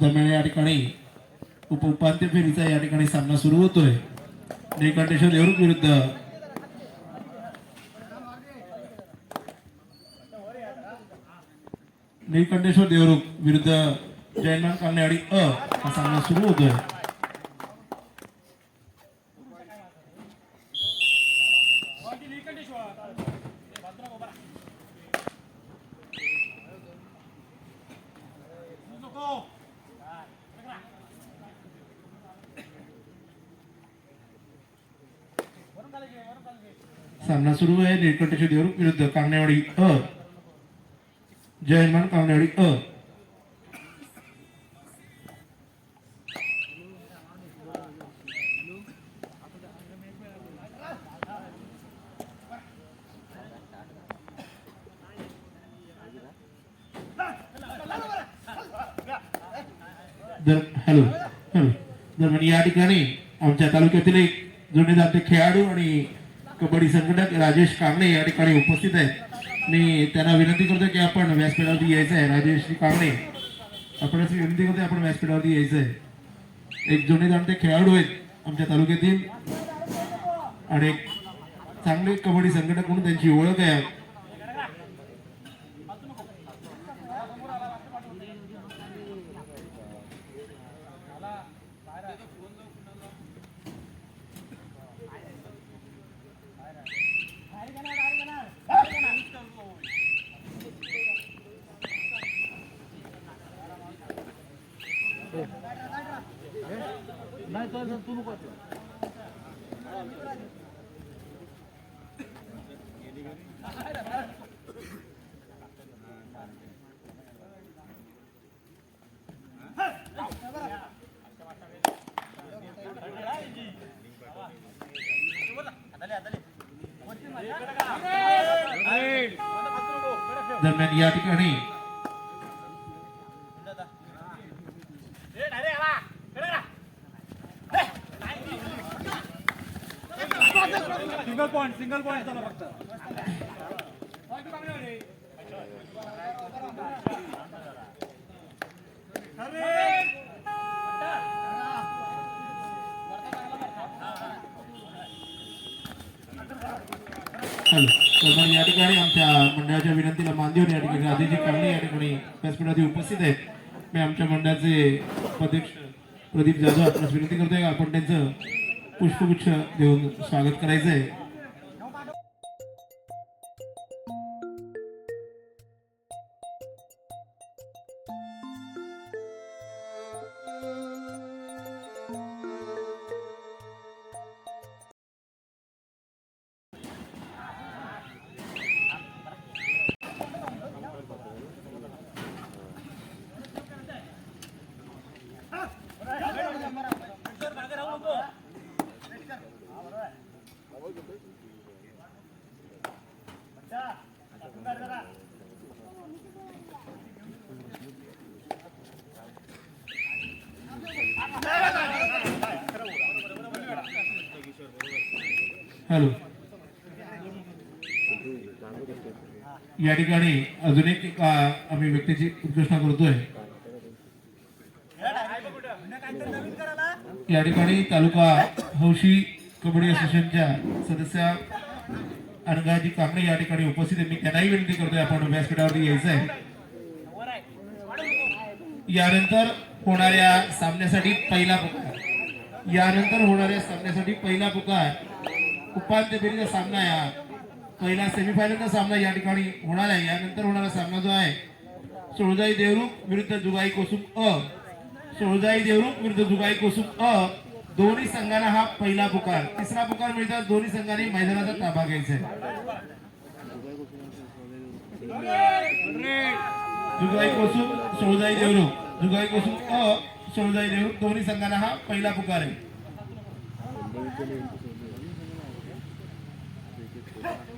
दरम्यान या ठिकाणी उपउपांत्य फेरीचा या ठिकाणी सामना सुरू होतोय. निळकंठेश्वर देवरुख विरुद्ध. निळकंठेश्वर देवरुख विरुद्ध जयमान आणि अ हा सामना सुरू होतोय सामना सुरू देवरूप विरुद्ध कांगणेवाडी अ. जयमान कांगणेवाडी अ. दर हॅलो हॅलो. दरम्यान या ठिकाणी आमच्या तालुक्यातील एक जुने जाते खेळाडू आणि कबड्डी संघटक राजेश कांगणे या ठिकाणी उपस्थित आहेत. मी त्यांना विनंती करतो की आपण व्यासपीठावरती यायचं आहे राजेश कांगणे आपण अशी विनंती करतो आपण व्यासपीठावरती यायचं आहे एक जुने जाणते खेळाडू आहेत आमच्या तालुक्यातील. आणि एक चांगले कबड्डी संघटक म्हणून त्यांची ओळख आहे. दरम्यान या ठिकाणी सिंगल पॉईंट सिंगल पॉईंट झाला फक्त हॅलो दरम्यान या ठिकाणी आमच्या मंडळाच्या विनंतीला मान देऊन या ठिकाणी राजेजी कांगणे या ठिकाणी व्यासपीठावरती उपस्थित आहेत. मी आमच्या मंडळाचे उपाध्यक्ष प्रदीप जाधव आपणास विनंती करतोय का आपण त्यांचं पुष्पगुच्छ देऊन स्वागत करायचं आहे या ठिकाणी अजून एक आम्ही व्यक्तीची घोषणा करतोय. या ठिकाणी तालुका हौशी कबड्डी असोसिएशनच्या सदस्या अनगाजी कांबळे या ठिकाणी उपस्थित आहे मी त्यांनाही विनंती करतोय आपण व्यासपीठावरती यायचं आहे. यानंतर होणाऱ्या सामन्यासाठी पहिला पुकार. यानंतर होणाऱ्या सामन्यासाठी पहिला पुकार उपांत्य फेरीचा सामना या पहिला सेमीफायनलचा सामना या ठिकाणी होणार आहे. यानंतर होणारा सामना जो आहे सोळजाई देवरुख विरुद्ध जुगाई कोसुम अ. सोळजाई देवरुख विरुद्ध जुगाई कोसुम अ. दोन्ही संघांना हा पहिला पुकार. तिसरा पुकार मिळतात दोन्ही संघांनी मैदानाचा ताबा घ्यायचा आहे. जुगाई कोसुम सोळजाई देवरुख जुगाई कोसुम अ सोळजाई देवरुख दोन्ही संघांना हा पहिला पुकार आहे.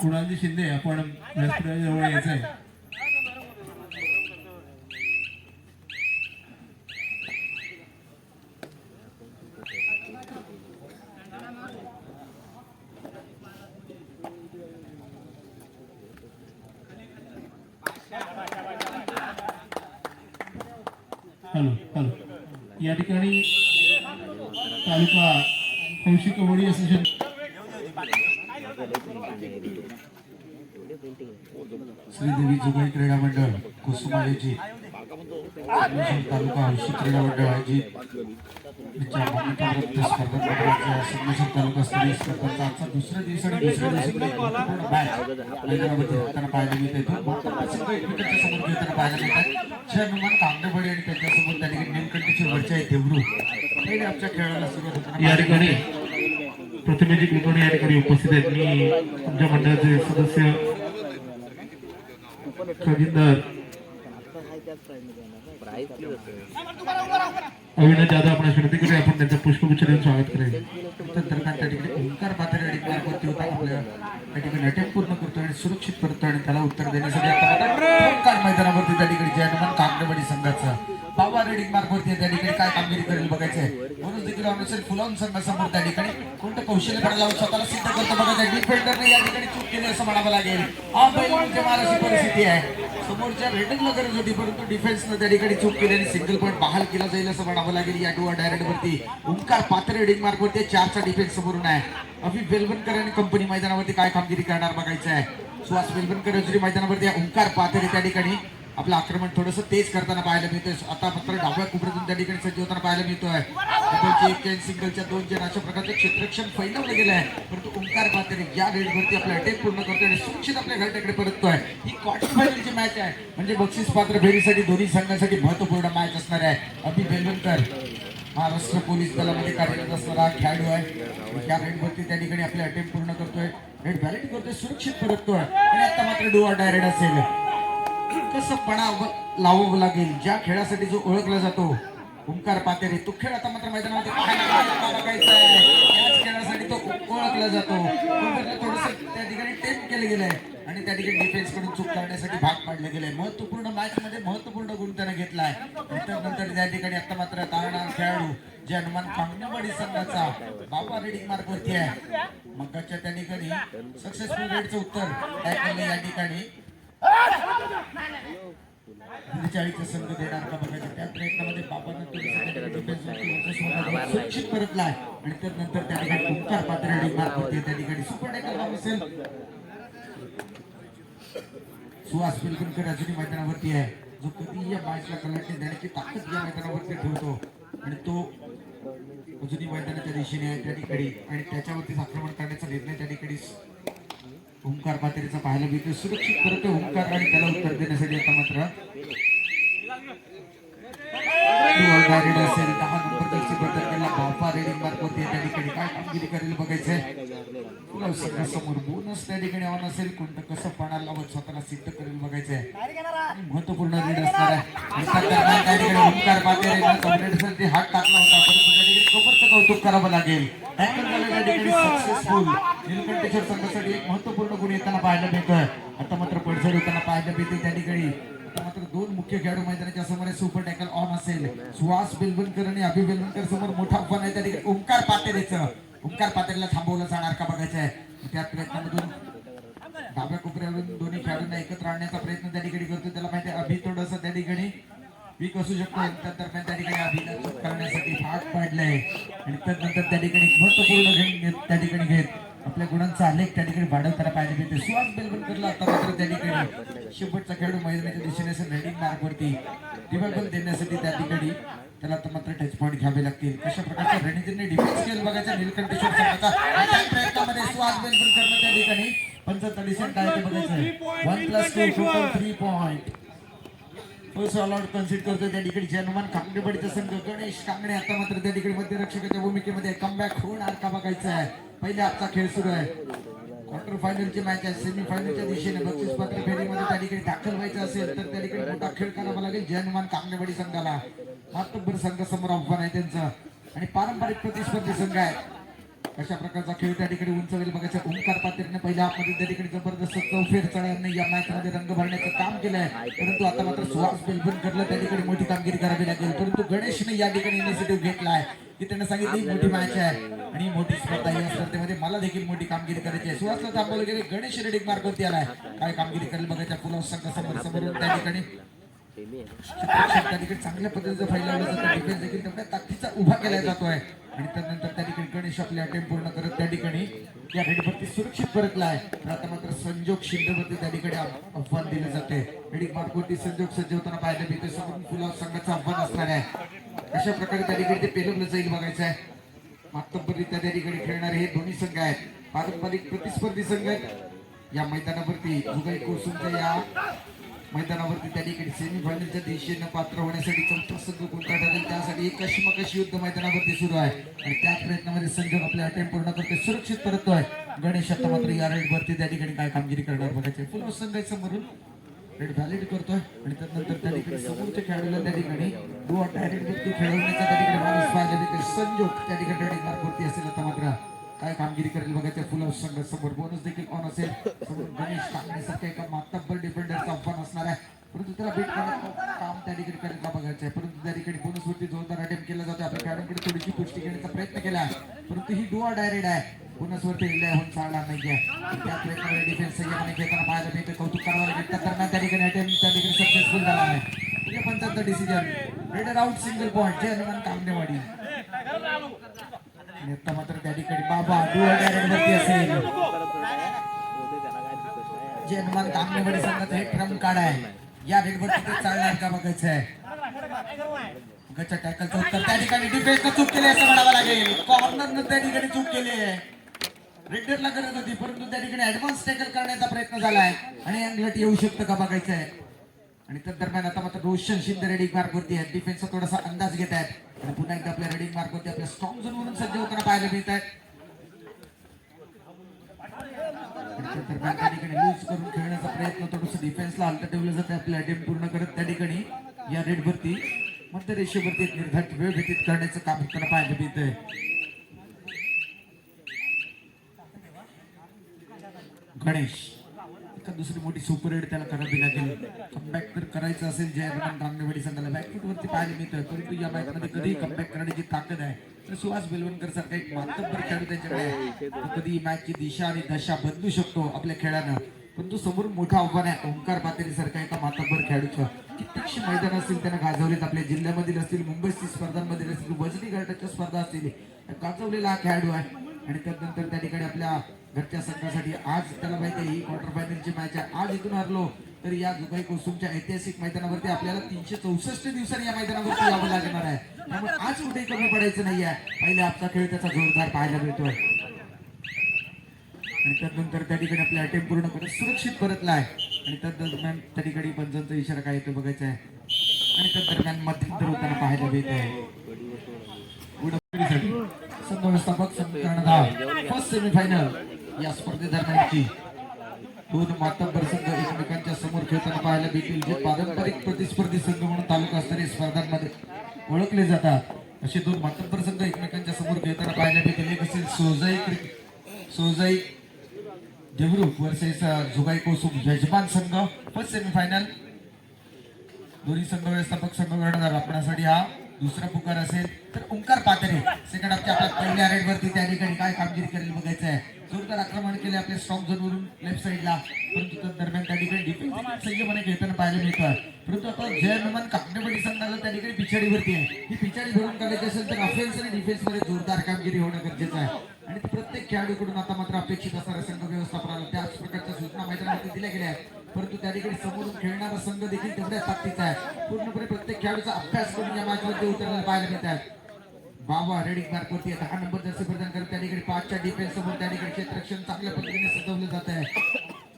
कुणालजी शिंदे आपण व्यासपीठाजवळ यायचं आहे या ठिकाणी तालुका हौशी कबड्डी असोसिएशन श्रीदेवी जुगाई क्रीडा मंडळ कुसुमालेची तालुका हौशी क्रीडा मंडळ आयोजित यांच्या तालुका स्तरीय स्पर्धांचा आजचा दुसऱ्या दिवस आणि दुसऱ्या दिवशी पाहायला मिळते. आहे संघ एकमेकांच्या समोर खेळताना पाहायला मिळतात. जे हनुमान कांगडेबडे आणि त्यांच्यासमोर त्या ठिकाणी नीलकंठीचे वरचे आहे देवरू. हे आमच्या खेळाला सुरुवात या ठिकाणी प्रतिमेजी कुलकर्णी या ठिकाणी उपस्थित आहेत. मी आमच्या मंडळाचे सदस्य खजिनदार अविनाश जाधव आपण विनंती करूया आपण त्यांचं पुष्पगुच्छ देऊन स्वागत करेल तंत्रज्ञान त्या ठिकाणी ओंकार पातळी आणि मार्गावरती होता आपल्या त्या ठिकाणी अटॅक पूर्ण करतो आणि सुरक्षित करतो आणि त्याला उत्तर देण्यासाठी मैदानावरती त्या ठिकाणी जय हनुमान कांगडेवाडी संघाचा बाबा रेडिंग मार्गवरती त्या ठिकाणी काय कामगिरी करेल बघायचं आहे म्हणून देखील असेल फुलावून संघासमोर त्या ठिकाणी. कोणतं कौशल्य पडला स्वतःला सिद्ध करतो बघायचं डिफेंडरने या ठिकाणी चूक केली असं म्हणावं लागेल. हा बैल म्हणजे महाराष्ट्र परिस्थिती आहे. समोरच्या रेडिंगला गरज होती परंतु डिफेन्सनं त्या ठिकाणी चूक केली आणि सिंगल पॉईंट बहाल केला जाईल असं म्हणावं लागेल या डोळा डायरेक्ट वरती. ओंकार पात्र रेडिंग मार्क वरती चारचा डिफेन्स समोरून आहे. अभि बेलबनकर आणि कंपनी मैदानावरती काय कामगिरी करणार बघायचं आहे सुहास बेलबनकर मैदानावरती ओंकार पाथरे त्या ठिकाणी. आपलं आक्रमण थोडंसं तेज करताना पाहायला मिळतोय. आता मात्र डाव्या कुपऱ्यातून त्या ठिकाणी सज्ज होताना पाहायला मिळतोय. एक चेन सिंगलच्या दोन चेन अशा प्रकारचं क्षेत्रक्षण फैलवलं गेलं आहे परंतु ओंकार पातेरे या रेडवरती आपला अटॅक पूर्ण करतोय आणि सुरक्षित आपल्या घरट्याकडे परततोय. ही क्वार्टर फायनलची मॅच आहे. म्हणजे बक्षीस पात्र फेरीसाठी दोन्ही संघांसाठी महत्त्वपूर्ण मॅच असणार आहे. अभि बेलवणकर महाराष्ट्र पोलीस दलामध्ये कार्यरत असणारा खेळाडू आहे. या रेडवरती त्या ठिकाणी आपले अटेम्प्ट पूर्ण करतोय. रेड व्हॅलिड करतोय सुरक्षित परततोय. आणि आता मात्र डुआ डायरेक्ट असेल. कसं लावू लावावं लागेल. ज्या खेळासाठी जो ओळखला जातो ओंकार पातेरे तो खेळ आता मात्र मैदानामध्ये बघायचा आहे. याच खेळासाठी तो ओळखला जातो. थोडस त्या ठिकाणी टेप केलं गेलंय. आणि त्या ठिकाणी डिफेन्सकडून चूक करण्यासाठी भाग पाडले गेले महत्त्वपूर्ण मॅच मध्ये महत्त्वपूर्ण गुण त्याने घेतलाय नंतर त्या ठिकाणी आता मात्र तारणा खेळाडू जे हनुमान कांगणेवाडी संघाचा बाबा रेडिंग मार्क वरती आहे. मगाच्या त्या ठिकाणी सक्सेसफुल रेडचं उत्तर टॅकलने या ठिकाणी चाळीचा संघ देणार का बघायचं? त्या प्रयत्नामध्ये बाबांना सुरक्षित परतलाय आणि त्यानंतर त्या ठिकाणी ओंकार पात्र रेडिंग मार्क वरती त्या ठिकाणी सुपर डेकर नाव असेल सुहास पिलकुलकर अजूनही मैदानावरती आहे. जो कधी या मॅचला कलाटणी देण्याची ताकद या मैदानावरती ठेवतो. आणि तो अजूनही मैदानाच्या दिशेने आहे त्या ठिकाणी. आणि त्याच्यावरतीच आक्रमण करण्याचा निर्णय त्या ठिकाणी ओंकार पातेरीचा पाहायला मिळतो. सुरक्षित करतो ओंकार आणि त्याला उत्तर देण्यासाठी आता मात्र असेल. दहा नंबर जर्सी बदल केला बापा रेडिंग मार्क होते त्या ठिकाणी काय कामगिरी करेल बघायचंय? तुला समोर बोनस त्या ठिकाणी आव्हान असेल कोणतं कसं पाण्याला लावत स्वतःला सिद्ध करेल बघायचंय. आणि महत्त्वपूर्ण रीड असणार आहे. हात टाकला होता. परंतु कौतुक करावं लागेल. सक्सेसफुल निलकंठेश्वर संघासाठी एक महत्त्वपूर्ण गुण येताना पाहायला मिळतोय. आता मात्र पडझड होताना पाहायला मिळते त्या ठिकाणी. आता मात्र दोन मुख्य खेळाडू मैदानाच्या समोर आहे. सुपर टॅकल ऑन असेल. सुहास बेलवणकर आणि अभि बेलवणकर समोर मोठा आव्हान आहे त्या ठिकाणी ओंकार पातेरेचं. उपकार पातळीला थांबवलं जाणार का बघायचं आहे. त्या प्रयत्नामधून डाव्या कोपऱ्यावरून दोन्ही खेळाडूंना एकत्र आणण्याचा प्रयत्न त्या ठिकाणी करतो. त्याला माहिती अभि थोडस त्या ठिकाणी वीक असू शकतो. त्या दरम्यान त्या ठिकाणी अभिला करण्यासाठी भाग पाडलाय. आणि त्यानंतर त्या ठिकाणी महत्त्वपूर्ण घेऊन घेत त्या ठिकाणी घेत आपल्या गुणांचा आलेख त्या ठिकाणी वाढवताना पाहिजे मिळते सुहास बेलवलकरला आता मात्र त्या ठिकाणी शेवटचा खेळाडू मैदानाच्या दिशेने असं रेडिंग मार्कवरती देण्यासाठी त्या ठिकाणी त्याला आता मात्र टच पॉईंट घ्यावे लागतील. कशा प्रकारच्या रणनीतीने डिफेन्स केलं बघायचा निलकंठेश्वर संघाचा त्या प्रयत्नामध्ये सुहास बेलवलकरनं त्या ठिकाणी पंचाहत्तर सेंट आहे ते बघायचं one plus two total three point first all out consider त्या ठिकाणी जनमान कांगडेवाडीचा संघ गणेश कांगडे आता मात्र त्या ठिकाणी मध्यरक्षकाच्या भूमिकेमध्ये कमबॅक होणार का बघायचा आहे. पहिले आजचा खेळ सुरू आहे. क्वार्टर फायनलची मॅच आहे. सेमी फायनलच्या दिशेने बक्षीस पात्र फेरीमध्ये त्या ठिकाणी दाखल व्हायचं असेल तर त्या ठिकाणी मोठा खेळ करावा लागेल जनमान कांगडेवाडी संघाला. मातब्बर संघ समोर आव्हान आहे त्यांचं. आणि पारंपरिक प्रतिस्पर्धी संघ आहे. अशा प्रकारचा खेळ त्या ठिकाणी उंचवेल. बघायचा ओंकार पात्रीने पहिल्या हाफमध्ये त्या ठिकाणी जबरदस्त चौफेर चढवणे या मॅचमध्ये रंग भरण्याचं काम केलंय. परंतु आता मात्र सुहास बेलबनकरला त्या ठिकाणी मोठी कामगिरी करावी लागेल. परंतु गणेशने या ठिकाणी इनिशिएटिव्ह घेतलाय की त्याने सांगितलं ही मोठी मॅच आहे. आणि मोठी स्पर्धा या स्पर्धेमध्ये मला देखील मोठी कामगिरी करायची आहे. सुहासला थांबवलं गेले. गणेश रेडिक मार्गवरती आलाय काय कामगिरी करेल? बघायच्या पुलाव संघ समोर त्या ठिकाणी क्षेत्ररक्षक त्या ठिकाणी चांगल्या पद्धतीचं फैलावलं जातं डिफेन्स देखील तेवढ्या ताकदीचा उभा केला जातोय आणि त्यानंतर त्या ठिकाणी गणेश आपले अटेम्प पूर्ण करत त्या ठिकाणी या रेडीवरती सुरक्षित परतलाय तर आता मात्र संजोग शिंदेवरती त्या ठिकाणी आव्ह- आव्हान दिले जाते रेडी मार्कवरती संजोग सज्ज होताना पाहायला मिळते समोरून फुलाव संघाचं आव्हान असणार आहे. अशा प्रकारे त्या ठिकाणी ते पेलवलं जाईल बघायचं आहे. मातब्बररित्या त्या ठिकाणी खेळणारे हे दोन्ही संघ आहेत. पारंपरिक प्रतिस्पर्धी संघ आहेत. या मैदानावरती जुगाई कोसुमच्या या मैदानावरती त्या ठिकाणी सेमी फायनलच्या दिशेनं पात्र होण्यासाठी चौथा संघ कोणता ठरेल? त्यासाठी एक कशीमकशी युद्ध मैदानावरती सुरू आहे. आणि त्या प्रयत्नामध्ये संघ आपले अटेम्प पूर्ण करतोय सुरक्षित करतोय गणेश आता मात्र या रेडवरती त्या ठिकाणी काय कामगिरी करणार बघायचे फुल संघ आहे समोरून. रेड व्हॅलिड करतोय. आणि त्यानंतर त्या ठिकाणी समोरच्या खेळाडूला त्या ठिकाणी डू डायरेक्ट वरती खेळवण्याचा त्या ठिकाणी माणूस पाहिला संजोग त्या ठिकाणी रेडिंग असेल आता मात्र. काय कामगिरी करेल बघा त्या फुल संघ समोर बोनस देखील ऑन असेल. समोर गणेश कांगणेसारखं एका मातब्बर डिफेंडरचं आव्हान असणार आहे. परंतु त्याला भेट करण्याचं काम त्या ठिकाणी करेल का बघायचं आहे. परंतु त्या ठिकाणी बोनस वरती जोरदार अटेम्प्ट केला जातो आपल्या खेळाडूंकडे थोडीशी पुष्टी घेण्याचा प्रयत्न केला आहे. परंतु ही डुआ डायरेक्ट आहे. बोनस वरती रिलाय होऊन चालणार नाहीये. त्या प्रयत्नामध्ये डिफेन्स संयमाने घेताना पाहायला मिळते कौतुक करायला लागेल. त्या दरम्यान त्या ठिकाणी अटेम्प्ट त्या ठिकाणी सक्सेसफुल झाला आहे. म्हणजे decision raider out single point Jai Hanuman Kamnewadi. आता मात्र त्या ठिकाणी बाबा डुआ डायरेक्ट वरती असेल. जे हनुमान कामनेवाडी संघाचं हे ट्रम्प कार्ड आहे या रेडवर तिथे चालणार का बघायचं आहे? गच्चा टॅकलचं उत्तर त्या ठिकाणी डिफेन्सनं चूक केली असं म्हणावं लागेल. कॉर्नरनं त्या ठिकाणी चूक केली आहे. रेडरला गरज होती परंतु त्या ठिकाणी ऍडव्हान्स टॅकल करण्याचा प्रयत्न झालाय. आणि अँगलट येऊ शकतं का बघायचं आहे? आणि त्या दरम्यान आता मात्र रोशन शिंदे रेडिंग मार्क वरती आहेत. डिफेन्सचा थोडासा अंदाज घेत आहेत. आणि पुन्हा एकदा आपल्या रेडिंग मार्क वरती आपल्या स्ट्रॉंग झोन म्हणून सज्ज होताना पाहायला मिळत आहेत. त्या त्या ठिकाणी लूज करून खेळण्याचा प्रयत्न थोडस डिफेन्सला हलतं ठेवलं जातं. आपल्या अटेम्प पूर्ण करत त्या ठिकाणी या रेडवरती मध्य रेषेवरती एक निर्धारित वेळ व्यतीत करण्याचं काम होताना पाहायला मिळतंय गणेश. एका दुसरी मोठी सुपर हिट त्याला करावी लागेल कमबॅक तर करायचं असेल जय हनुमान रांगणेवाडी संघाला. बॅकफूट वरती पाहायला मिळतोय परंतु या मॅच मध्ये कधीही कमबॅक करण्याची ताकद आहे. तर सुहास बेलवणकर सारखा एक मातब्बर खेळाडू त्यांच्याकडे आहे कधी मॅचची दिशा आणि दशा बदलू शकतो आपल्या खेळानं. परंतु समोर मोठं आव्हान आहे ओंकार पातेरी सारखा एका मातब्बर खेळाडूचं. कित्येकशे मैदान असतील त्यांना गाजवलेत आपल्या जिल्ह्यामधील असतील मुंबईतील स्पर्धांमधील असतील वजनी गटाच्या स्पर्धा असतील. गाजवलेला हा खेळाडू आहे. आणि त्यानंतर त्या ठिकाणी आपल्या घरच्या संघासाठी आज त्याला माहिती आहे ही क्वार्टर फायनलची मॅच आहे. आज इथून हरलो तर या जुगाई कोसुमच्या ऐतिहासिक मैदानावरती आपल्याला तीनशे चौसष्ट दिवसांनी या मैदानावरती यावं लागणार आहे. त्यामुळे आज कुठेही कमी पडायचं नाही आहे पहिले आपला खेळ त्याचा जोरदार पाहायला मिळतोय. आणि त्यानंतर त्या ठिकाणी आपल्या अटेम्प पूर्ण करत सुरक्षित परतला आहे आणि त्या दरम्यान त्या ठिकाणी पंचांचा इशारा काय येतो बघायचा आहे. आणि त्या दरम्यान मध्यंतर होताना पाहायला मिळत आहे संघ व्यवस्थापक संघ फर्स्ट सेमीफायनल या स्पर्धेदरम्यानची दोन मातब्बर संघ एकमेकांच्या समोर खेळताना पाहायला भेटतील जे पारंपरिक प्रतिस्पर्धी संघ म्हणून तालुकास्तरीय स्पर्धांमध्ये ओळखले जातात. असे दोन मातब्बर संघ एकमेकांच्या समोर खेळताना पाहायला मिळतील एक असेल सोजाई सोजाई देवरूप वर्सेस जुगाई कोसुम यजमान संघ फर्स्ट सेमीफायनल. दोन्ही संघ व्यवस्थापक संघ कर्णधार आपणासाठी हा दुसरा पुकार असेल तर ओंकार पातरे सेकंड हाफच्या आपल्या पहिल्या रेड वरती त्या ठिकाणी काय कामगिरी करेल बघायचं आहे. जोरदार आक्रमण केले आपल्या स्ट्रॉंग झोन वरून लेफ्ट साईडला परंतु त्या दरम्यान त्या ठिकाणी डिफेन्स संयमाने खेळताना पाहायला मिळतोय. परंतु आता जय हनुमान संघाला त्या ठिकाणी पिछाडीवरती आहे. ही पिछाडी भरून काढायची असेल तर ऑफेन्स आणि डिफेन्समध्ये जोरदार कामगिरी होणं गरजेचं आहे. आणि प्रत्येक खेळाडूकडून आता मात्र अपेक्षित असणाऱ्या संघ व्यवस्थापनाला त्याच प्रकारच्या सूचना मैदानामध्ये दिल्या गेल्या आहेत. परंतु त्या ठिकाणी समोरून खेळणारा संघ देखील तेवढ्याच ताकदीचा आहे. पूर्णपणे प्रत्येक खेळाडूचा अभ्यास करून या मॅच मध्ये उतरलेला पाहायला मिळत आहे. बाबा रेडिंग मार्क वरती दहा नंबर जसे प्रदान करत त्या ठिकाणी पाचच्या डिफेन्स समोर त्या ठिकाणी क्षेत्रक्षण चांगल्या पद्धतीने सजवलं जात आहे.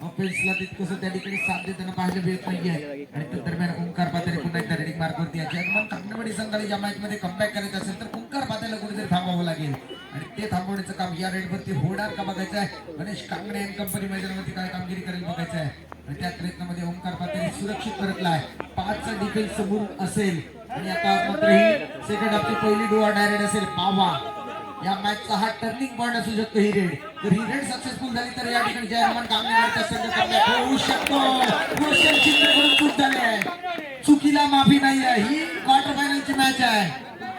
ऑफेन्सला तितकंसं त्या ठिकाणी साथ देताना पाहायला मिळत नाहीये. आणि त्या दरम्यान ओंकार पात्रे पुन्हा एकदा रेडिंग मार्क वरती आहे. जर्मन कांगणेवाडी संघाला या मॅच मध्ये कमबॅक करायचं असेल तर ओंकार पात्याला कुठेतरी थांबावं लागेल. आणि ते थांबवण्याचं काम या रेडवरती होणार का बघायचं आहे. गणेश कांगणे अँड कंपनी मैदानावरती काय कामगिरी करेल बघायचं आहे. आणि त्या प्रयत्नामध्ये ओंकार पात्रे सुरक्षित परतला आहे. पाचचा डिफेन्स समोर असेल. आणि आता मात्र ही सेकंड हाफची पहिली डोआ डायरेक्ट असेल. पावा. या मॅचचा हा टर्निंग पॉईंट असू शकतो ही रेड जर ही रेड सक्सेसफुल झाली तर या ठिकाणी जयरमन संघ होऊ शकतो. रोशन चिंतेकडून चूक झाले आहे चुकीला माफी नाही आहे. ही क्वार्टर फायनलची मॅच आहे.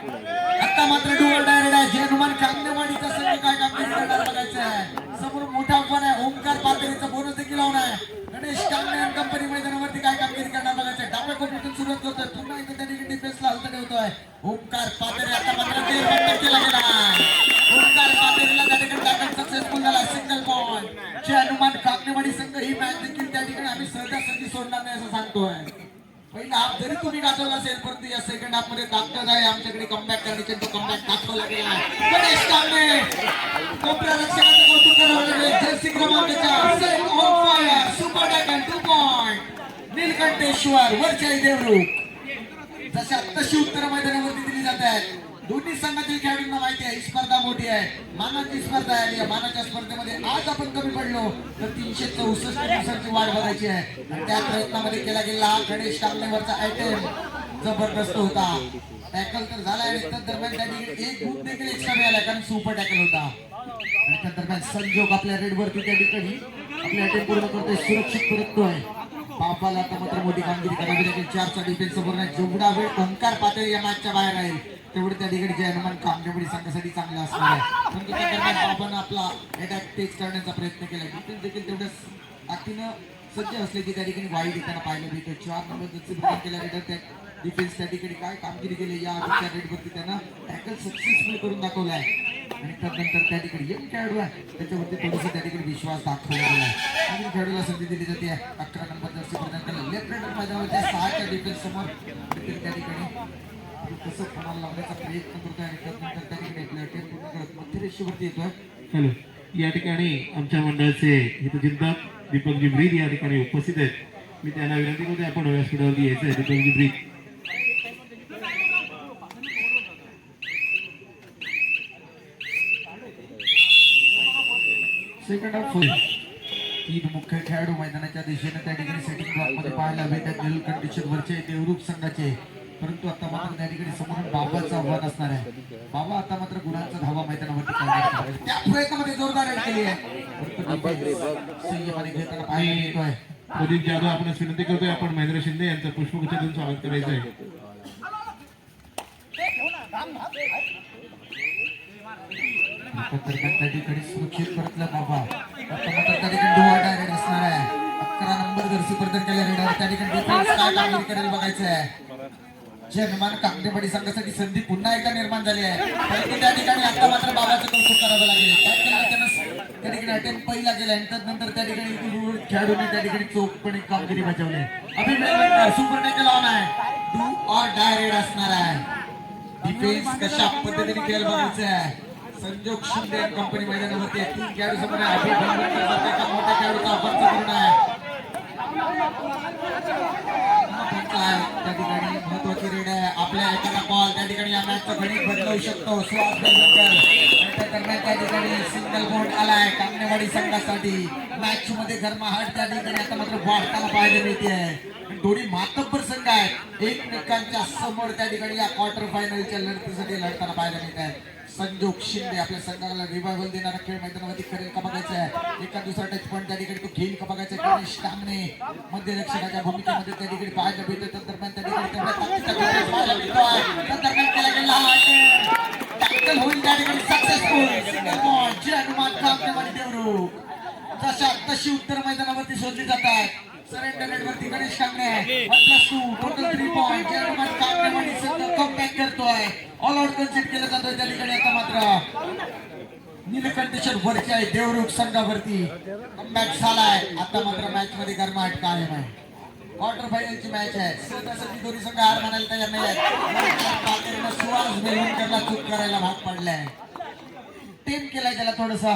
आता मात्र डुअल डायरेक्ट आहे. जे हनुमान कांगणेवाडीचा संघ काय कामगिरी करणार बघायचं आहे. समोर मोठा आव्हान आहे. ओंकार पातळीचा बोनस देखील लावून आहे. गणेश कांदे आणि कंपनी मैदानावरती काय कामगिरी करणार बघायचं आहे. डाव्या कोपऱ्यातून सुरुवात करतोय. पुन्हा एकदा त्या ठिकाणी डिफेन्सला हलत ठेवतोय. ओंकार पातळी आता मात्र ते बंद केला गेला ओंकार पातळीला त्या ठिकाणी टाकत सक्सेसफुल झाला. सिंगल पॉईंट जे हनुमान कांदेवाडी संघ ही मॅच देखील त्या ठिकाणी आम्ही सहजासहजी सोडणार नाही असं सांगतोय. पहिला हाफ जरी तुम्ही गाजवला असेल परंतु या सेकंड हाफमध्ये ताकद आहे. आमच्याकडे कमबॅक करण्याची तो कमबॅक दाखवला गेला गणेश कांबळे! कोपऱ्या रक्षकाचं कौतुक करावं लागेल जर्सी क्रमांक set on fire super dragon two point Neelkantheshwar वरचाई Devrukh जशा तशी उत्तर मैदानावरती दिली जात आहेत. दोन्ही संघातील खेळाडूंना माहिती आहे स्पर्धा मोठी आहे. मानाची स्पर्धा आहे आणि या मानाच्या स्पर्धेमध्ये आज आपण कमी पडलो तर तीनशे चौसष्ट दिवसांची वाट बघायची आहे. आणि त्या प्रयत्नामध्ये केला गेला हा गणेश कांबळेवरचा आयटम जबरदस्त होता. टॅकल तर झाला आणि त्या दरम्यान त्या ठिकाणी एक गुण देखील एक्स्ट्रा मिळाला कारण सुपर टॅकल होता. आणि त्या दरम्यान संजोग आपल्या रेड वरती त्या ठिकाणी आपले अटेम्प पूर्ण करतोय सुरक्षित परततोय. बापाला आता मात्र मोठी कामगिरी करावी लागेल. चारचा डिफेन्स नाही. जेवढा वेळ ओंकार पातळी या मॅचच्या बाहेर राहील तेवढं त्या ठिकाणी हनुमान कामगिरी संघासाठी चांगलं असणार आहे. परंतु त्याच्या आपण आपला अटॅक टेस्ट करण्याचा प्रयत्न केला. डिफेन्स देखील तेवढ्याच ताकदीनं सज्ज असले की त्या ठिकाणी वाईट येताना पाहायला मिळतं चार नंबर केल्यानंतर त्या डिफेन्स त्या ठिकाणी काय कामगिरी केली या आधीच्या रेटवरती त्यांना टॅकल सक्सेसफुल करून दाखवलं आहे. आणि त्यानंतर त्या ठिकाणी यंग खेळाडू आहे त्याच्यावरती थोडंसं त्या ठिकाणी विश्वास दाखवला गेला आहे. नवीन खेळाडूला संधी दिली जाते. अकरा नंबर जर्सी प्रदान केला लेफ्ट हँडर मैदानावरती सहाच्या डिफेन्स समोर देखील त्या ठिकाणी कसं पणाला लावण्याचा प्रयत्न करतोय आणि पूर्ण करत मध्यरेषेवरती येतोय. हॅलो. या ठिकाणी आमच्या मंडळाचे हितचिंतक दीपकजी ब्रीद या ठिकाणी उपस्थित आहेत. मी त्यांना विनंती करते आपण व्यासपीठावरती यायचं आहे दीपकजी ब्रीद. सेकंड ऑफ तीन मुख्य खेळाडू मैदानाच्या दिशेने त्या ठिकाणी सेटिंग ब्लॉकमध्ये पाहायला भेटतात. जल कंडिशन वरचे देवरूप संघाचे. परंतु आता मात्र त्या ठिकाणी समोरून बाबाचं आव्हान असणार आहे. बाबा आता मात्र गुणांचा धावा मैदानावरती करणार आहे. त्या प्रयत्नामध्ये जोरदार रेड केली आहे. परंतु defense संयमाने घेताना पाहायला मिळतोय. प्रदीप जाधव आपणास विनंती करतोय आपण महेंद्र शिंदे यांचं पुष्पगुच्छ देऊन स्वागत करायचं आहे. त्या ठिकाणी सुरक्षित परतला बाबा. आता मात्र त्या ठिकाणी डोळा डायरेक्ट असणार आहे. अकरा नंबर प्रदान केल्या त्या ठिकाणी डिफेन्स काय कामगिरी करेल बघायचं आहे. जन्मान कांगडेवाडी संघासाठी संधी पुन्हा एकदा निर्माण झाली आहे. परंतु त्या ठिकाणी आता मात्र बाबाचं कौतुक करावं लागेल. त्यात त्या ठिकाणी अटेम्प पहिला गेला आणि त्यानंतर त्या ठिकाणी खेळाडूंनी त्या ठिकाणी चोखपणे कामगिरी बजावली अभिनंदन सुपर नेकल ऑन आहे. डू ऑर डायरेक्ट असणार आहे. डिफेन्स कशा पद्धतीने खेळ बघायचं आहे? संजोग शिंदे कंपनी मैदानावरती आहे. तीन खेळाडू समोर आहे. अभिनंदन करतात एका मोठ्या खेळाडूचा अपरचा पूर्ण आहे. त्या ठिकाणी महत्वाची रेड आहे आपल्या एखादा बॉल त्या ठिकाणी या मॅचचं गणित बदलवू शकतो. सुहास बेलवकर. त्या दरम्यान त्या ठिकाणी सिंगल बोर्ड आलाय कांगणेवाडी संघासाठी. मॅच मध्ये गरमाहाट त्या ठिकाणी आता मात्र वाढताना पाहायला मिळते. आहे दोन्ही मातब्बर संघ आहेत. एकमेकांच्या समोर त्या ठिकाणी या क्वार्टर फायनलच्या लढतीसाठी लढताना पाहायला मिळत आहे संजोग शिंदे आपल्या संघाला रिवायवल देणारा खेळ मैदानावरती करेल का बघायचा आहे? एका दुसरा टच पॉईंट त्या ठिकाणी तो घेईल का बघायचा आहे? गणेश कामणे मध्य रक्षकाच्या भूमिकेमध्ये त्या ठिकाणी पाहायला भेटत त्या दरम्यान त्या ठिकाणी होईल त्या ठिकाणी सक्सेसफुल सिंगल पॉईंट जय देवरू जशा तशी उत्तर मैदानावरती शोधली जातात. Surrender रेडवरती Ganesh Kangane one plus two total three point Jai Hanuman Kamnewadi संघ कमबॅक करतोय. ऑल आउट कन्सिट केलं जातोय त्या ठिकाणी आता मात्र. निलकंठेश्वर वरची आहे देवरुख संघावरती. कमबॅक झालाय. आता मात्र मॅच मध्ये गरमाट कायम आहे. क्वार्टर फायनलची मॅच आहे. सहजासहजी दोन्ही संघ हार म्हणायला तयार नाही आहेत. पातेरीनं सुहास बेलवणकरला चूक करायला भाग पडलाय. टेम केलाय त्याला थोडासा.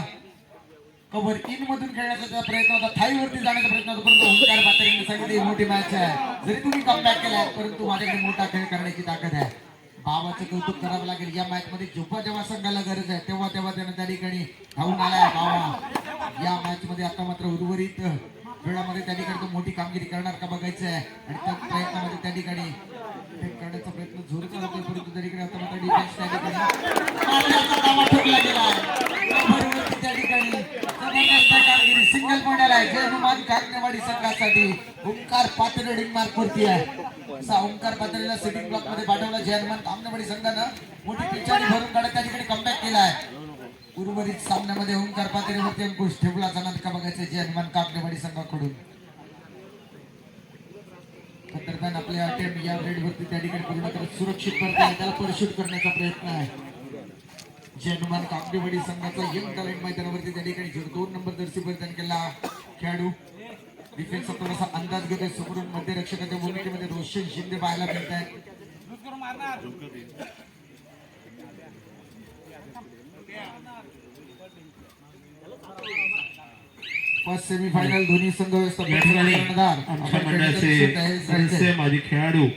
कव्हर इन मधून खेळण्याचा प्रयत्न होता. थाईवरती जाण्याचा प्रयत्न होता परंतु ओंकार पातेरीने सांगितले ही मोठी मॅच आहे. जरी तुम्ही कमबॅक केलाय परंतु माझ्याकडे मोठा खेळ करण्याची ताकद आहे. बाबाचं कौतुक करावं लागेल. या मॅच मध्ये जेव्हा जेव्हा संघाला गरज आहे तेव्हा तेव्हा त्यानं त्या ठिकाणी धावून आलाय बाबा. या मॅच मध्ये आता मात्र उर्वरित वेळामध्ये त्या ठिकाणी तो मोठी कामगिरी करणार का बघायचं आहे आणि त्या प्रयत्नामध्ये त्या ठिकाणी करण्याचा प्रयत्न जोरात होतोय परंतु त्या ठिकाणी आता मात्र डिफेन्स त्या ठिकाणी मारण्याचा दावा ठोकला गेला बरोबर त्या ठिकाणी जबरदस्त कामगिरी सिंगल पॉईंट आहे. जय हनुमान काकणेवाडी संघासाठी. ओंकार पात्र डिंग मार्क वरती आहे. असा ओंकार पात्रेला सिटिंग ब्लॉकमध्ये पाठवला. जय हनुमान कामनेवाडी संघानं मोठी पिचारी भरून काढत त्या ठिकाणी कमबॅक केला आहे. उर्वरित सामन्यामध्ये ओंकार पात्रेवरती अंकुश ठेवला. जाणार का बघायचं जय हनुमान काकणेवाडी संघाकडून. तर दरम्यान आपल्या टीम या रेडवरती त्या ठिकाणी पूर्ण करत सुरक्षित करताय. त्याला परिशोध करण्याचा प्रयत्न आहे. जय हनुमान काकडेवाडी संघाचा यंग टॅलेंट मैदानावरती त्या ठिकाणी झिरो दोन नंबर जर्सी परिधान केला. खेळाडू डिफेन्सचा थोडासा अंदाज घेतोय मध्य रक्षकाच्या भूमिकेमध्ये रोशन शिंदे पाहायला मिळत आहेत फर्स्ट सेमीफायनल दोन्ही संघ आमच्या मंडळाचे सदस्य माजी खेळाडू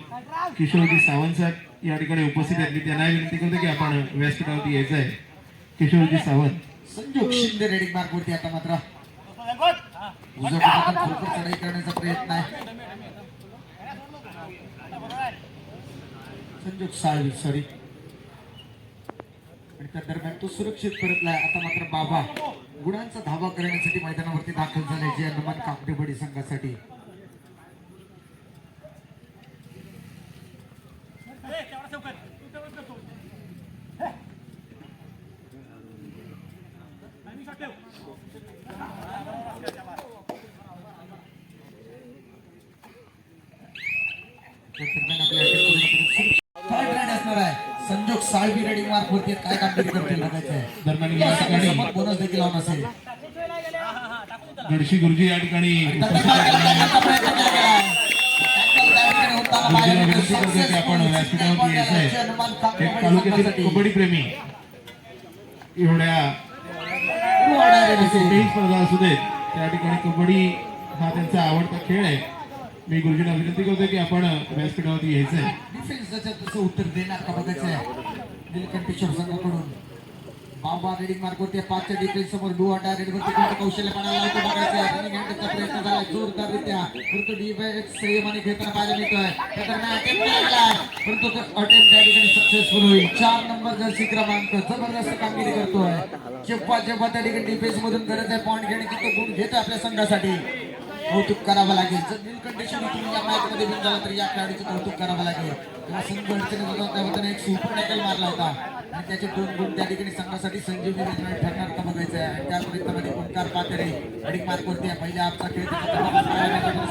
किशोरजी सावंत साहेब या ठिकाणी उपस्थित आहेत. मी त्यांना विनंती करतो की आपण व्यासपीठावरती यायचं आहे. किशोरजी सावंत. संजोग शिंदे रेडिंग मार्क वरती आता मात्र. चढाई करण्याचा प्रयत्न आहे. संजोग साळवी सॉरी आणि त्या दरम्यान तो सुरक्षित परतलाय. आता मात्र बाबा गुणांचा धावा करण्यासाठी मैदानावरती दाखल झाले जे हनुमान काकडेबडी संघासाठी त्या दरम्यान आपल्या अटक पूर्ण करून सुरक्षित थर्ड राईड असणार आहे संजोग साळवी रेडिंग मार्क वरती आहेत. काय कामगिरी करतील बघायचं आहे दरम्यान या ठिकाणी बोनस देखील लावून असेल गडशी गुरुजी या ठिकाणी आपण व्यासपीठावरती आहे एक तालुक्यातील कबड्डी प्रेमी एवढ्या स्पर्धा असू देत त्या ठिकाणी कबड्डी हा त्यांचा आवडता खेळ आहे. मी गुरुजींना विनंती करतो की आपण व्यासपीठावरती यायचं आहे डिफेन्स त्याच्यात तसं उत्तर देणार का बघायचं आहे संघाकडून. बाबा रेडिंग मार्क पाचच्या डिफेन्स समोर डू अटा रेडवरती कोणतं कौशल्य पणाला लावतो बघायचं आहे. रनिंग हँडचा प्रयत्न झाला जोरदाररित्या. परंतु डिफेन्स संयमाने घेताना पाहायला मिळतोय. त्या अटेम्प्ट केलाय परंतु अटेम्प्ट त्या ठिकाणी सक्सेसफुल होईल. चार नंबर जर्सी क्रमांक. जबरदस्त कामगिरी करतोय. जेव्हा जेव्हा त्या ठिकाणी डिफेन्स मधून गरज आहे पॉईंट घेण्याची तो गुण घेतो आपल्या संघासाठी. कौतुक करावं लागेल. जर निलकंठेश्वर तुम्ही या मॅच मध्ये विन झाला तर या खेळाडूचं कौतुक करावं लागेल. संघ अडचणी एक सुपर टॅकल मारला होता. आणि त्याचे दोन गुण त्या ठिकाणी संघासाठी संजीवनी निर्णय ठरणार का बघायचं आहे. आणि त्या प्रयत्नामध्ये ओंकार पातेरे अडीक मार्क वरती आहे. पहिल्या आपचा खेळ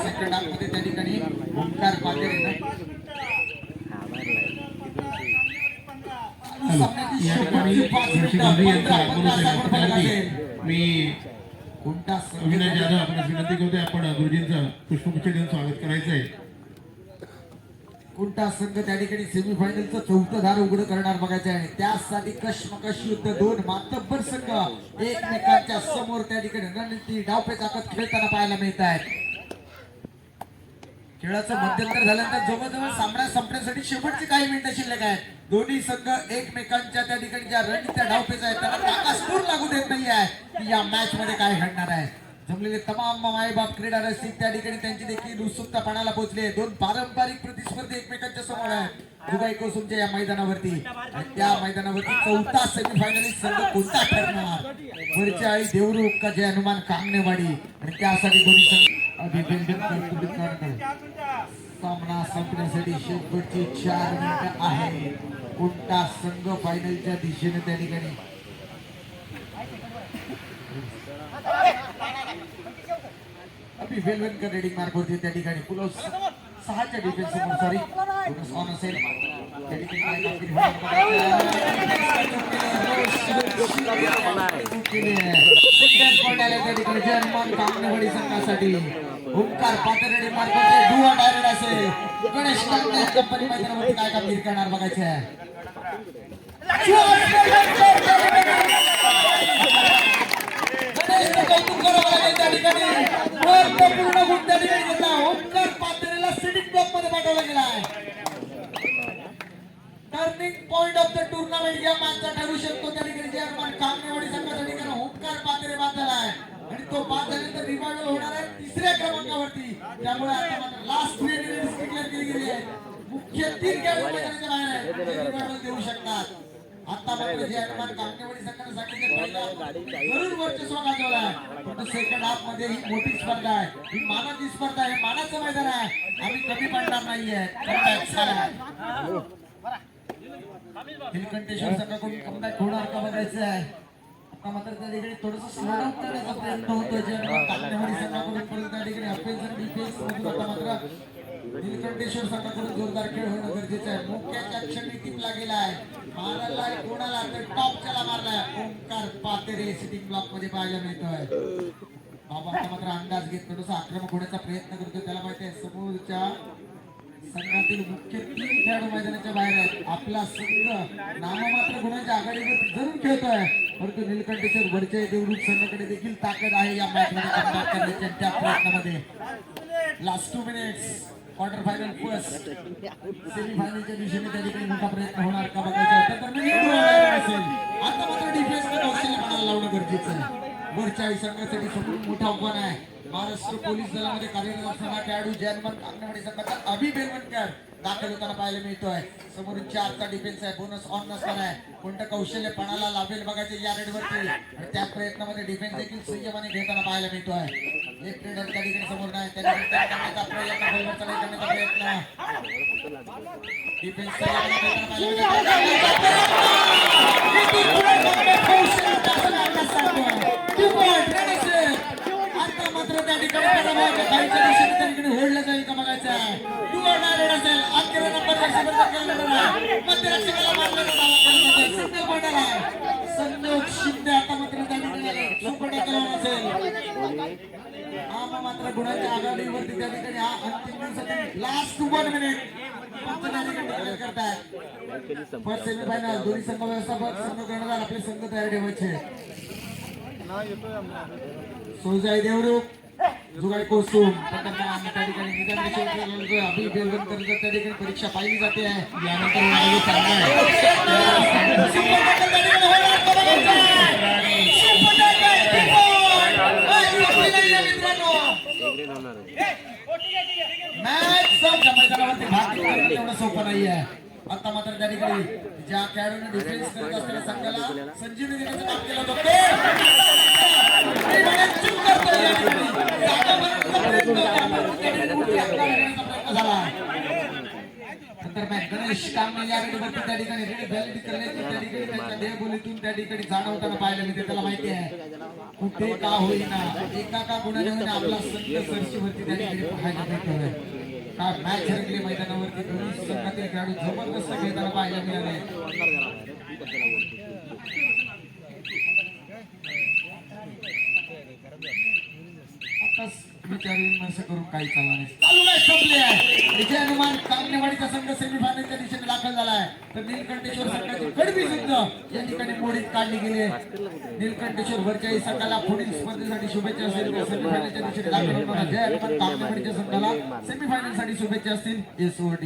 सेकंड हाफमध्ये त्या ठिकाणी ओंकार व्यासपीठावरती मी कोणता अविनाश जाधव आपणास विनंती करतोय. आपण गुरुजींचं पुष्पगुच्छ देऊन स्वागत करायचं आहे कोणता संघ त्या ठिकाणी सेमीफायनलचं चौथं दार उघड करणार बघायचं आहे. त्यासाठी कशमकश युद्ध दोन मातब्बर संघ एकमेकांच्या समोर त्या ठिकाणी रणनीती डावपे ताकद खेळताना पाहायला मिळत आहे खेळाचं मध्यंतर झाल्यानंतर जवळजवळ सामना संपण्यासाठी शेवटचे काही मिनिटं शिल्लक आहेत. दोन्ही संघ एकमेकांच्या त्या ठिकाणी ज्या रणनीत्या डावपेच आहेत त्याला ताकासपूर लागू देत नाही आहे की या मॅच मध्ये काय घडणार आहे? जमलेले तमाम मायबाप क्रीडा रसिक त्या ठिकाणी त्यांची देखील उत्सुकता पणाला पोहोचली दोन पारंपरिक प्रतिस्पर्धी एकमेकांच्या समोर आहे दुबई कोसुमच्या या मैदानावरती. त्या मैदानावरती चौथा सेमीफायनलिस्ट संघ कोणता ठरणार? वरच्या आई देवरू का जय हनुमान कांगणेवाडी? आणि त्यासाठी दोन्ही संघ अभिनंदन करतो सामना संपण्यासाठी शेवटची चार मिनिटं आहे कोणता संघ फायनलच्या दिशेने त्या ठिकाणी अभि वेलवेलकर रेडिंग मार्क होते त्या ठिकाणी. पुलो सहाच्या डिफेन्स समोर सॉरी बोनस ऑन असेल. त्या ठिकाणी संघासाठी ओंकार पात्र रेडिंग मार्क होते डुआ डायरेक्ट असेल गणेश कंपनी मैदानावरती काय कामगिरी करणार बघायचे आहे. कौतुक करावं लागेल त्या ठिकाणी. अर्थपूर्ण गुण घेतला ब्लॉकमध्ये पाठवला गेला आहे. Turning point of the tournament या माणसा ठरू शकतो. त्या ठिकाणी चेअरमन कामनेवाडी संघाच्या ठिकाणी आहे. आणि तो बाद झाल्यानंतर रिवायवल होणार आहे तिसऱ्या क्रमांकावरती. त्यामुळे आता लास्ट थ्री डिक्लेअर केली गेली आहे. मुख्य तीन खेळाडू मैदानाच्या बाहेर आहेत. रिवायवल देऊ शकतात. आता मात्र जे हनुमान कामनेवाडी संघाने सांगितले पहिला जरूर वर्चस्व गाजवला आहे. पण सेकंड हाफमध्ये ही मोठी स्पर्धा आहे. ही मानाची स्पर्धा आहे. मानाचं मैदान आहे. आम्ही कमी पडणार नाहीये. हिलकंठेश्वर संघाकडून कमबॅक होणार का बघायचं आहे. आता मात्र त्या ठिकाणी थोडस स्लो डाऊन करण्याचा प्रयत्न होतो जे काकडेवाडी संघाकडून परंतु त्या ठिकाणी अफेन्स आणि डिफेन्स मधून आता मात्र निलकंठेश्वर संघाकडून जोरदार खेळ होणं गरजेचं आहे. मोक्याच्या क्षणी टिपला गेला आहे. मारायला कोणाला तर टॉपच्याला मारलाय. ओंकार पातेरे सिटिंग ब्लॉकमध्ये पाहायला मिळतोय. बाबा मात्र अंदाज घेत थोडासा आक्रमक होण्याचा प्रयत्न करतो त्याला माहिती आहे समोरच्या संघातील मुख्य तीन खेळाडू मैदानाच्या बाहेर आहेत. आपला संघ नाममात्र गुणांच्या आघाडीवर जरूर खेळतोय. परंतु निलकंठेश्वर वरच्या देवरूप संघाकडे देखील ताकद आहे या मॅच मध्ये. comeback त्या प्रयत्नामध्ये. Last two minutes quarter final first semi फायनलच्या दिशेने त्या ठिकाणी मोठा प्रयत्न होणार का बघायचा असेल आता मात्र डिफेन्स कौशल्यपणाला लावणं गरजेचं आहे. वरच्या संघासाठी समोर मोठा आव्हान आहे. महाराष्ट्र पोलीस दलामध्ये कार्यरत असणारा खेळाडू जयनमन कांगणेवाडी संघाचा अभि बेलवणकर दाखल होताना पाहायला मिळतोय. समोरून चारचा डिफेन्स आहे. बोनस ऑन नसताना आहे. कोणतं कौशल्य पणाला लाभेल बघायचे या रेडवरती आणि त्या प्रयत्नामध्ये डिफेन्स देखील संयमाने घेताना पाहायला मिळतोय. एक रेडर त्या ठिकाणी समोर नाही. त्या करण्याचा प्रयत्न डिफेन्स आता मात्र त्या ठिकाणी मात्र मात्र आघाडीवरती त्या ठिकाणी हा अंतिम last one minute first semifinal दोन्ही संघ व्यवस्थापक संघ आपले संघ तयार ठेवायचे सोजाई देवरूप. जुगाड कोसुम. आम्ही त्या ठिकाणी निदान विषय अभि त्या ठिकाणी परीक्षा पाहिली जाते आहे. यानंतर होणारी सामना आहे. त्या ठिकाणी आता मात्र त्या ठिकाणी ज्या डिफेन्स करत संघाला संजीवनी देण्याचं काम केलं त्या ठिकाणी गणेश या त्या ठिकाणी व्हॅलिडी करण्याची त्या ठिकाणी. त्यांच्या देहबोलीतून त्या ठिकाणी जाणवताना पाहायला मिळते त्याला माहिती आहे. कुठे का होईना एका का गुणाने होईना आपला संघ सरशीवरती त्या ठिकाणी पाहायला मिळतोय का मॅच रंगली मैदानावरती दोन्ही संघातील खेळाडू जबरदस्त खेळताना पाहायला मिळाले आताच विचार विमर्श करून काही चालला नाही. चालू नाही संपले आहे. विजय हनुमान कामनेवाडीचा संघ सेमीफायनलच्या दिशेने दाखल झाला आहे तर नीलकंठेश्वर संघाची कडवी संघ या ठिकाणी मोडीत काढली गेली आहे. निलकंठेश्वर वरच्याही संघाला पुढील स्पर्धेसाठी शुभेच्छा असतील. सेमीफायनलच्या दिशेने दाखल होणारा जय हनुमान कामनेवाडीच्या संघाला सेमीफायनलसाठी शुभेच्छा असतील. S over